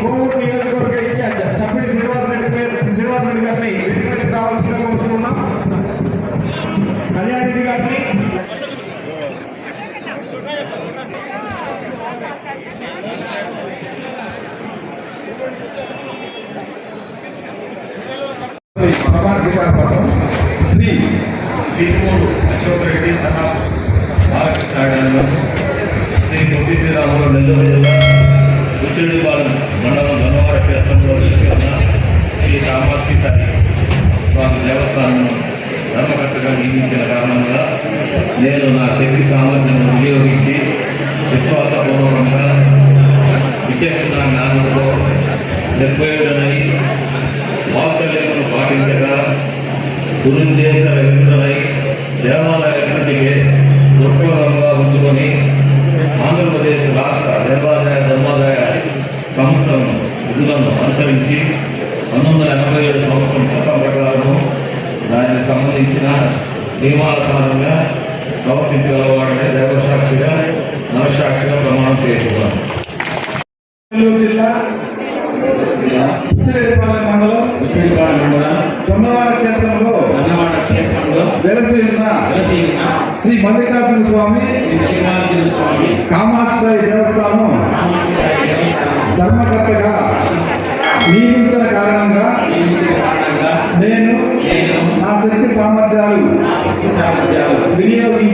కోవూరు నియోజకవర్గ ఇన్ఛార్జ్ తప్పిడి శ్రీనివాస్ రెడ్డి పేరు శ్రీనివాస్ రెడ్డి గారిని వేదిక మీదకి కోరుతున్నాం కళ్యాణ్ రెడ్డి గారిని. శ్రీ తిరుమూరు అశోక్ రెడ్డి సహా బాలకృష్ణ శ్రీ ముఖ్యశ్రీరాములు నెల్లూరు జిల్లా ఉచ్చడిపాలెం మండలం గన్నవర క్షేత్రంలో వెలిసి ఉన్న శ్రీ కామాక్షి తల్లి దేవస్థానం ధర్మకర్తగా నియమించిన కారణంగా నేను నా శక్తి సామర్థ్యం వినియోగించి విశ్వాసపూర్వకంగా విచక్షణ జ్ఞానంతో నిర్భయుడనై వాత్సల్యమును పాటించగా గురుందేశ రవీంద్రనై దేవాలయ అనుసరించి పంతొమ్మిది వందల ఎనభై ఏడు సంవత్సరం చట్టం ప్రకారము దానికి సంబంధించిన నియమానుసారంగా ప్రవర్తించగలవాడనే దేవసాక్షిగా నరసాక్షిగా ప్రమాణం చేస్తున్నాను. నెల్లూరు జిల్లా ఉచ్చిరెడ్డిపాలెం మండలం క్షేత్రంలో అన్నవాడ క్షేత్రంలో వెలసి ఉన్న వెలసి ఉన్న శ్రీ మల్లికార్జున స్వామి శ్రీ మల్లికార్జున స్వామి కామాక్షి దేవస్థానం ధర్మకర్తగా నియమించిన కారణంగా నేను నా శక్తి సామర్థ్యాలు వినియోగించి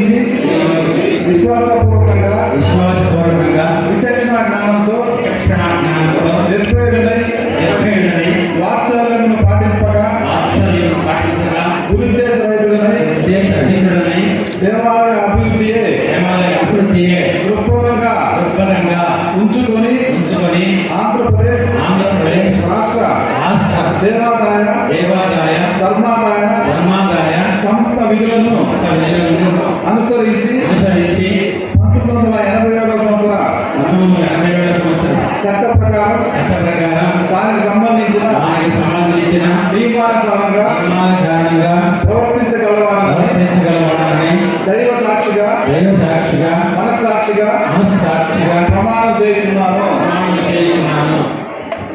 విలువలను అనుసరించి అనుసరించి పంతొమ్మిది వందల ఎనభై ఏడవ సంవత్సర పంతొమ్మిది వందల ఎనభై ఏడవ సంవత్సరం చట్ట ప్రకారం చట్ట ప్రకారం దానికి సంబంధించిన దానికి సంబంధించిన నియమానుసారంగా నిర్మాణకారణంగా ప్రవర్తించగలవాలని ప్రవర్తించగలవాడని దైవ సాక్షిగా దైవ సాక్షిగా మనస్సాక్షిగా మనస్సాక్షిగా ప్రమాణం చేస్తున్నాను ప్రమాణం చేస్తున్నాను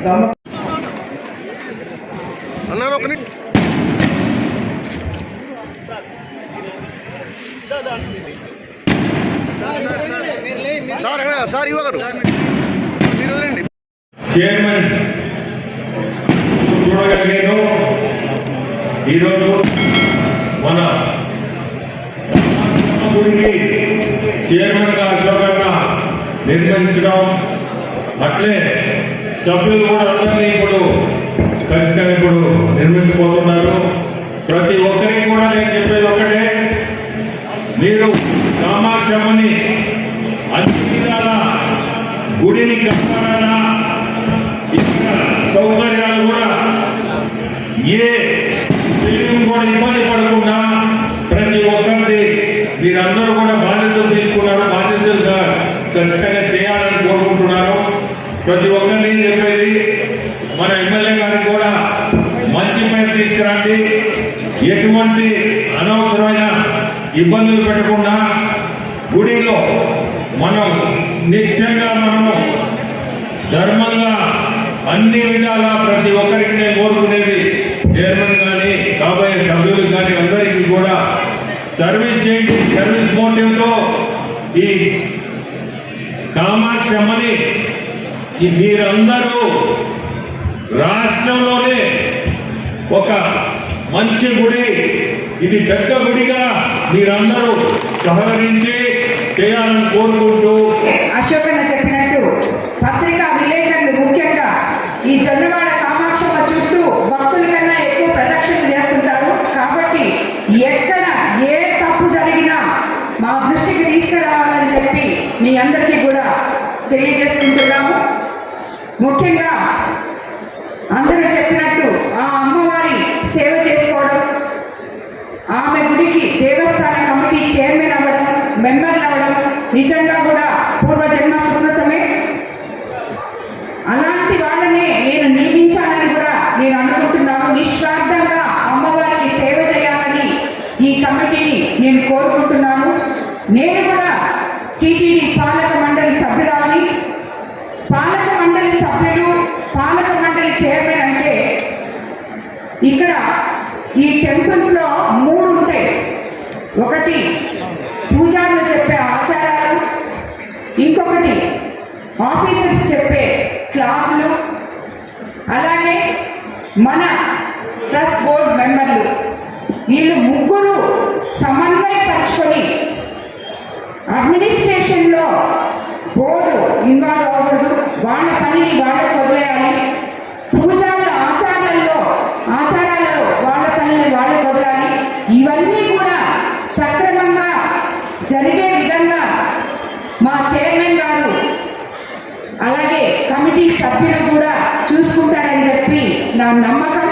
ధర్మ అన్నారు ఒక సార్ ఎక్కడ? ఇవ్వగలరు చైర్మన్ చూడగలిగాను. ఈరోజు మన గుడికి చైర్మన్గా అశోకన్న నిర్మించడం. అట్లే సభ్యులు కూడా అందరినీ ఇప్పుడు ఖచ్చితంగా ఇప్పుడు నిర్మించబోతున్నారు. ప్రతి ఒక్కరికి కూడా నేను చెప్పేది ఒకటే. మీరు కామాక్షమ్మని గుడిని కాపాడాలా ఇక్కడ సౌకర్యాలు కూడా ఏ తెలివి కూడా ఇబ్బంది పడకుండా ప్రతి ఒక్కరిది మీరందరూ కూడా బాధ్యతలు తీసుకున్నారు బాధ్యతలు ఖచ్చితంగా చేయాలని కోరుకుంటున్నాను. ప్రతి ఒక్కరిని చెప్పేది? మన ఎమ్మెల్యే గారికి కూడా మంచి పేరు తీసుకురండి. ఎటువంటి అనవసరమైన ఇబ్బందులు పెట్టకుండా గుడిలో మనం నిత్యంగా మనము ధర్మంగా అన్ని విధాలా ప్రతి ఒక్కరికి నేను కోరుకునేది చైర్మన్ కానీ కాబోయే సభ్యులు కానీ అందరికీ కూడా సర్వీస్ చేయండి సర్వీస్ మోటివ్తో ఈ కామాక్షి అమ్మని మీరందరూ రాష్ట్రంలోనే ఒక మంచి గుడి ఇది పెద్ద గుడిగా మీరందరూ సహకరించి చేయాలని కోరుకుంటూ అశోకన్న చెప్పినట్టు పత్రికా విలేకరులు ముఖ్యంగా ఈ చంద్రవాడ కామాక్షమ్మ చుట్టూ భక్తుల కన్నా ఎక్కువ ప్రదక్షిణ చేస్తుంటారు. కాబట్టి ఎక్కడ ఏ తప్పు జరిగినా మా దృష్టికి తీసుకురావాలని చెప్పి మీ అందరికీ కూడా తెలియజేసుకుంటున్నాము. ముఖ్యంగా అందరూ చెప్పినట్టు ఆ అమ్మవారి సేవ చేసుకోవడం ఆమె గుడికి దేవస్థాన కమిటీ చైర్మన్ అవ్వడం మెంబర్లు అవడం నిజంగా కూడా పూర్వజన్మ సుకృతమే. అలాంటి వాళ్ళనే నేను నియమించాలని కూడా నేను అనుకుంటున్నాను. నిస్వార్థంగా అమ్మవారికి సేవ చేయాలని ఈ కమిటీని నేను కోరుకుంటున్నాను. నేను కూడా టీటీడీ పాలక మండలి సభ్యురాలి పాలక మండలి సభ్యులు పాలక మండలి చైర్మన్ అంటే ఇక్కడ ఈ టెంపుల్స్లో మూడు ఉంటాయి. ఒకటి అధికారులు చెప్పే ఆచారాలు. ఇంకొకటి ఆఫీసర్స్ చెప్పే క్లాసులు. అలాగే మన ట్రస్ట్ బోర్డ్ మెంబర్లు వీళ్ళు ముగ్గురు సమన్వయపరచుకొని అడ్మినిస్ట్రేషన్లో బోర్డు ఇన్వాల్వ్ అవ్వకూడదు వాళ్ళ పనిని వాళ్ళకు వదిలేయాలి. పూజారుల ఆచారాల్లో ఆచారాలలో వాళ్ళ పనిని వాళ్ళకు వదలాలి. ఇవన్నీ కూడా సక్రమంగా జరిగే విధంగా మా చైర్మన్ గారు అలాగే కమిటీ సభ్యులు కూడా చూసుకుంటారని చెప్పి నా నమ్మకం.